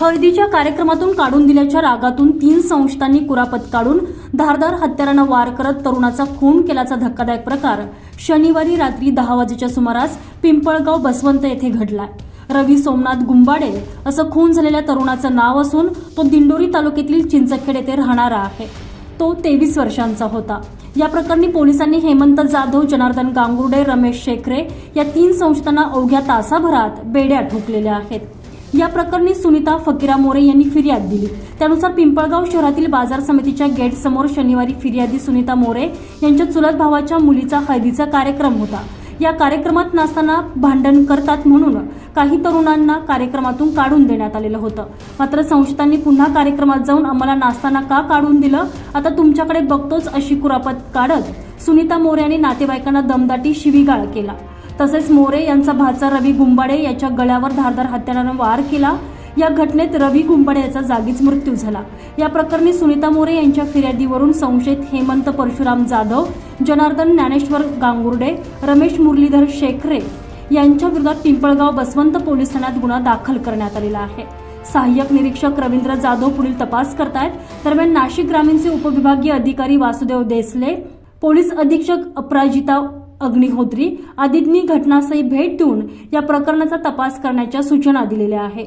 हळदीच्या कार्यक्रमातून काढून दिल्याच्या रागातून तीन संस्थांनी कुरापत काढून धारदार हत्यारानं वार करत तरुणाचा खून केल्याचा धक्कादायक प्रकार शनिवारी रात्री दहा वाजेच्या सुमारास पिंपळगाव बसवंत येथे घडलाय. रवी सोमनाथ गुंबाडे असं खून झालेल्या तरुणाचं नाव असून तो दिंडोरी तालुक्यातील चिंचखेड येथे राहणारा आहे. तो तेवीस वर्षांचा होता. या प्रकरणी पोलिसांनी हेमंत जाधव जनार्दन गांगुर्डे रमेश शेखरे या तीन संस्थांना अवघ्या तासाभरात बेड्या ठोकलेल्या आहेत. या प्रकरणी सुनीता फकीरा मोरे यांनी फिर्याद दिली. त्यानुसार पिंपळगाव शहरातील बाजार समितीच्या गेट समोर शनिवारी फिर्यादी सुनीता मोरे यांच्या चुलत भावाच्या मुलीचा हळदीचा कार्यक्रम होता. या कार्यक्रमात नसताना भांडण करतात म्हणून काही तरुणांना कार्यक्रमातून काढून देण्यात आलेलं होतं. मात्र संशयितांनी पुन्हा कार्यक्रमात जाऊन आम्हाला नाचताना का काढून दिलं? आता तुमच्याकडे बघतोच अशी कुरापत काढत सुनीता मोरे यांनी नातेवाईकांना दमदाटी शिवीगाळ केला. तसेच मोरे यांचा भाचा रवी गुंबाडे याच्या गळ्यावर धारदार हत्यारानं वार केला. या घटनेत रवी गुंबाडे याचा जागीच मृत्यू झाला. या प्रकरणी सुनीता मोरे यांच्या फिर्यादीवरून संशयित हेमंत परशुराम जाधव जनार्दन ज्ञानेश्वर गांगुर्डे रमेश मुरलीधर शेखरे यांच्या विरोधात पिंपळगाव बसवंत पोलीस ठाण्यात गुन्हा दाखल करण्यात आलेला आहे. सहाय्यक निरीक्षक रवींद्र जाधव पुढील तपास करतायत. दरम्यान नाशिक ग्रामीणचे उपविभागीय अधिकारी वासुदेव देसले पोलीस अधीक्षक अपराजिता अग्निहोत्री आदींनी घटनास्थळी भेट देऊन या प्रकरणाचा तपास करण्याच्या सूचना दिलेल्या आहे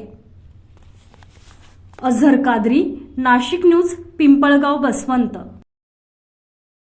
अझहर कादरी नाशिक न्यूज पिंपळगाव बसवंत.